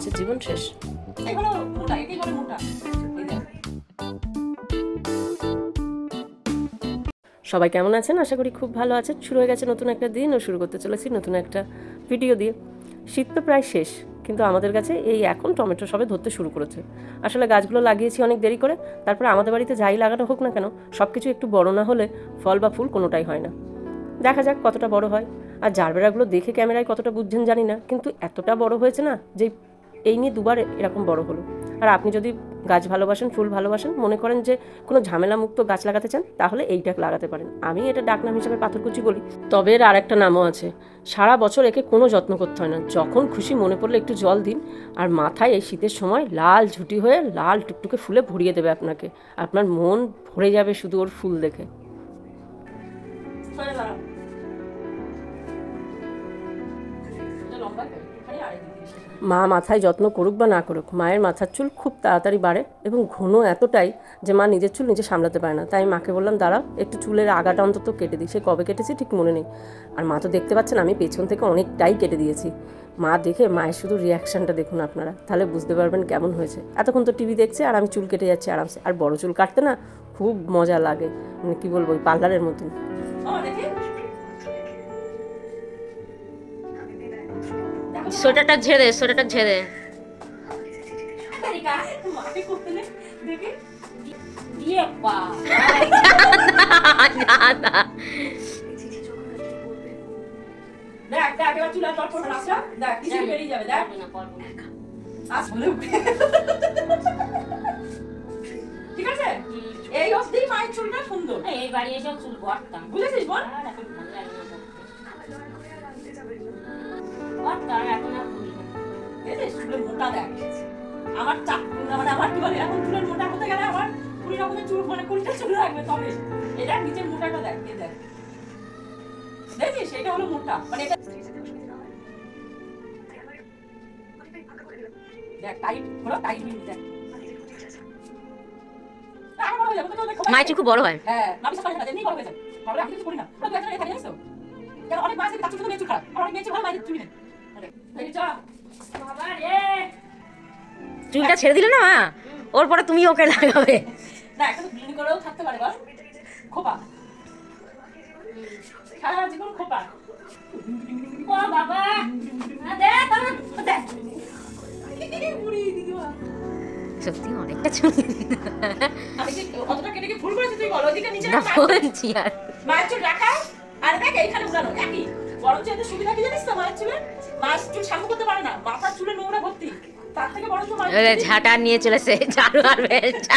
মাছের জীবন শেষ। সবাই কেমন আছেন? আশা করি খুব ভালো আছেন। শুরু হয়ে গেছে নতুন একটা দিন ও শুরু করতে চলেছি নতুন একটা ভিডিও দিয়ে। শীত তো প্রায় শেষ কিন্তু আমাদের কাছে এই এখন টমেটো সবে ধরতে শুরু করেছে। আসলে গাছগুলো লাগিয়েছি অনেক দেরি করে তারপরে আমাদের বাড়িতে যাই লাগানো হোক না কেন সব কিছু একটু বড় না হলে ফল বা ফুল কোনোটাই হয় না। দেখা যাক কতটা বড় হয়। আর জারবেরাগুলো দেখে ক্যামেরায় কতটা বুঝছেন জানি না কিন্তু এতটা বড় হয়েছে না যে এই নিয়ে দুবার এরকম বড় হলো। আর আপনি যদি গাছ ভালোবাসেন, ফুল ভালোবাসেন, মনে করেন যে কোনো ঝামেলা মুক্ত গাছ লাগাতে চান, তাহলে এইটা লাগাতে পারেন। আমি এটা ডাকনাম হিসেবে পাথরকুচি বলি। তবে এর আর একটা নামও আছে। সারা বছর একে কোনো যত্ন করতে হয় না। যখন খুশি মনে পড়লে একটু জল দিন, আর মাথায় এই শীতের সময় লাল ঝুটি হয়ে লাল টুকটুকে ফুলে ভরিয়ে দেবে আপনাকে। আপনার মন ভরে যাবে শুধু ওর ফুল দেখে। মা মাথায় যত্ন করুক বা না করুক, মায়ের মাথার চুল খুব তাড়াতাড়ি বাড়ে এবং ঘন এতটাই যে মা নিজের চুল নিজে সামলাতে পারে না। তাই মাকে বললাম দাঁড়াও একটু চুলের আগাটা অন্তত কেটে দিই। সে কবে কেটেছি ঠিক মনে নেই। আর মা তো দেখতে পাচ্ছেন, আমি পেছন থেকে অনেকটাই কেটে দিয়েছি। মা দেখে মায়ের শুধু রিয়াকশানটা দেখুন আপনারা। তাহলে বুঝতে পারবেন কেমন হয়েছে। এতক্ষণ তো টিভি দেখছে, আর আমি চুল কেটে যাচ্ছি আরামসে। আর বড় চুল কাটতে না খুব মজা লাগে। মানে কী বলব, ওই পার্লারের মতন। দেখ। আজ বলে উঠবে। ঠিক আছে এই অবধি মায়ের চুলটা সুন্দর এই বাড়ি এসেও চুল বটতাম বুঝেছিস বল লাগবে তবে। এটা নিচের মোটাটা দেখ এ দেখ। দেখছিস? এটা হলো মোটা। মানে এটা দেখ টাইট হলো টাইট দেখ হয়ে চুল খুব বড় হয়। হ্যাঁ, সকালে বড় হয়ে যায়। আমি কিছু করি না। এখানে কেন অনেক তার খারাপ। আমার অনেক ভালো, চুলটা ছেড়ে দিলে না ওর পরে তুমি ওকে লাগাবে। না, একটা তো করেও থাকতে পারে বল। খোপা। সারা জীবন খোপা। বাবা। সত্যি অনেকটা চুল অতটা কেটে ভুল করেছি তুই বল? ওইদিকে নিচে না বলছি আর মায়ের চুল রাখা আর দেখ এইখানে উড়ানো একই বরঞ্চ এতে সুবিধা কি জানিস তো মায়ের চুলে মায়ের চুল শ্যাম্পু করতে পারে না মাথার চুলে নোংরা ভর্তি তার থেকে বরঞ্চ মায়ের ওই যে চুলে- ঝাঁটা নিয়ে চলেছে ঝাড়ু আর বেলচা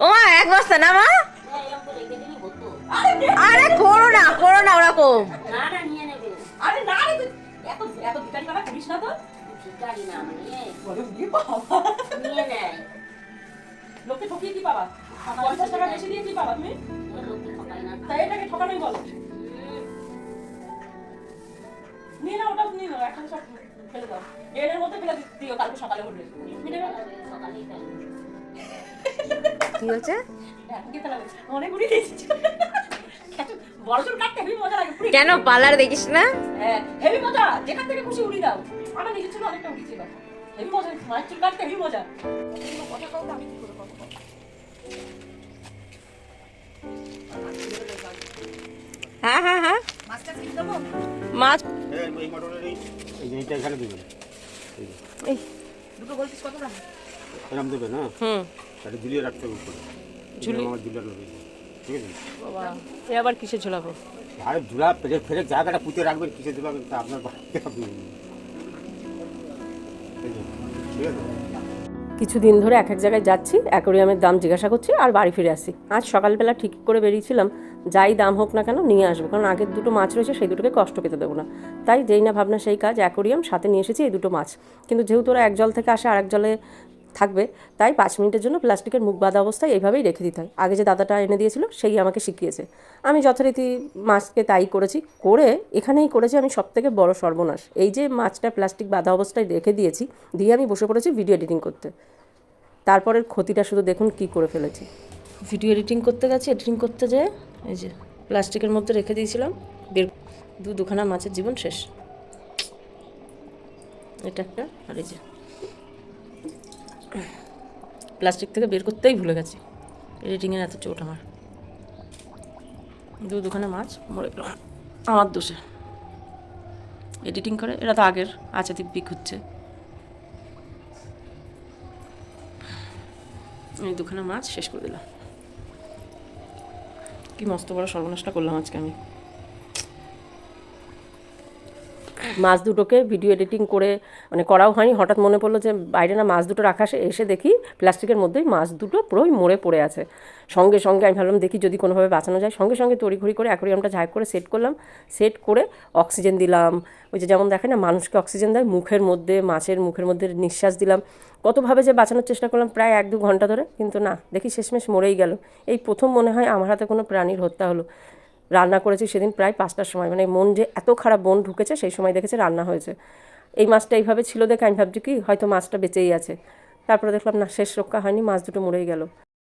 ও মা, এক বস্তা না মা? আরে করো না করো না ওরকম। আরে বলে। নিয়ে না ওটা, নিয়ে নাও এখন সব ফেলে দাও। মধ্যে ফেলে দিও কালকে সকালে উঠবে কি হচ্ছে দিয়েছি। বড় কাটতে হেবি মজা লাগে কেন? পার্লার দেখিস না? হ্যাঁ হেবি মজা। যেখান থেকে খুশি উড়িয়ে দাও। আমার নিজের চুল অনেকটা এবার মজা। মায়ের চুল কাটতে হেবি মজা। কথা কাউ আমি কি করে কথা হ্যাঁ হ্যাঁ হ্যাঁ মাছ এখানে দেবেন দেবেন হ্যাঁ হুম তাহলে ঝুলিয়ে রাখতে হবে উপরে রয়েছে ঠিক আছে এ আবার কিসে ঝোলাবো আরে ঝুলা ফেরে ফেরে জায়গাটা পুঁতে রাখবেন কিসে ঝুলাবেন তা আপনার বাড়িতে আপনি ঠিক আছে কিছুদিন ধরে এক এক জায়গায় যাচ্ছি, অ্যাকোরিয়ামের দাম জিজ্ঞাসা করছি আর বাড়ি ফিরে আসি। আজ সকালবেলা ঠিক করে বেরিয়েছিলাম, যাই দাম হোক না কেন নিয়ে আসব, কারণ আগের দুটো মাছ রয়েছে সেই দুটোকে কষ্ট পেতে দেবো না। তাই যেই না ভাবনা সেই কাজ, অ্যাকোরিয়াম সাথে নিয়ে এসেছি এই দুটো মাছ। কিন্তু যেহেতু ওরা এক জল থেকে আসে আর এক জলে থাকবে, তাই পাঁচ মিনিটের জন্য প্লাস্টিকের মুখ বাঁধা অবস্থায় এইভাবেই রেখে দিতে হয়। আগে যে দাদাটা এনে দিয়েছিল, সেই আমাকে শিখিয়েছে। আমি যথারীতি মাছকে তাই করেছি, করে এখানেই করেছি আমি সব থেকে বড় সর্বনাশ। এই যে মাছটা প্লাস্টিক বাঁধা অবস্থায় রেখে দিয়েছি, দিয়ে আমি বসে পড়েছি ভিডিও এডিটিং করতে। তারপরের ক্ষতিটা শুধু দেখুন কি করে ফেলেছি। ভিডিও এডিটিং করতে গেছি, এডিটিং করতে যেয়ে এই যে প্লাস্টিকের মধ্যে রেখে দিয়েছিলাম, বের দু দুখানা মাছের জীবন শেষ। এটা একটা, আর এই যে প্লাস্টিক থেকে বের করতেই ভুলে গেছি। এডিটিংয়ের এত চোট আমার। দু দুখানা মাছ মরে গেল। আমার দোষে। এডিটিং করে, এরা তো আগের আছে দিব্যি খুঁজছে। এই দুখানা মাছ শেষ করে দিলাম। কি মস্ত বড় সর্বনাশটা করলাম আজকে আমি। মাছ দুটোকে ভিডিও এডিটিং করে মানে করাও হয়নি। হঠাৎ মনে পড়ল যে, বাইরে না মাছ দুটো রাখা এসে দেখি প্লাস্টিকের মধ্যেই মাছ দুটো পুরোই মরে পড়ে আছে। সঙ্গে সঙ্গে আমি ভাবলাম, দেখি যদি কোনোভাবে বাঁচানো যায়। সঙ্গে সঙ্গে তড়িঘড়ি করে অ্যাকোরিয়ামটা ঝাঁক করে সেট করলাম। সেট করে অক্সিজেন দিলাম। ওই যে যেমন দেখে না, মানুষকে অক্সিজেন দেয়, মুখের মধ্যে, মাছের মুখের মধ্যে নিঃশ্বাস দিলাম। কতভাবে যে বাঁচানোর চেষ্টা করলাম, প্রায় এক দু ঘণ্টা ধরে। কিন্তু না, দেখি শেষমেশ মরেই গেল। এই প্রথম মনে হয় আমার হাতে কোনো প্রাণীর হত্যা হলো। রান্না করেছি সেদিন প্রায় পাঁচটার সময়। মানে মন যে এত খারাপ মন ঢুকেছে, সেই সময় দেখেছে রান্না হয়েছে। এই মাছটা এইভাবে ছিল দেখে আমি ভাবছি কি, হয়তো মাছটা বেঁচেই আছে। তারপরে দেখলাম, না, শেষ রক্ষা হয়নি, মাছ দুটো মরেই গেল।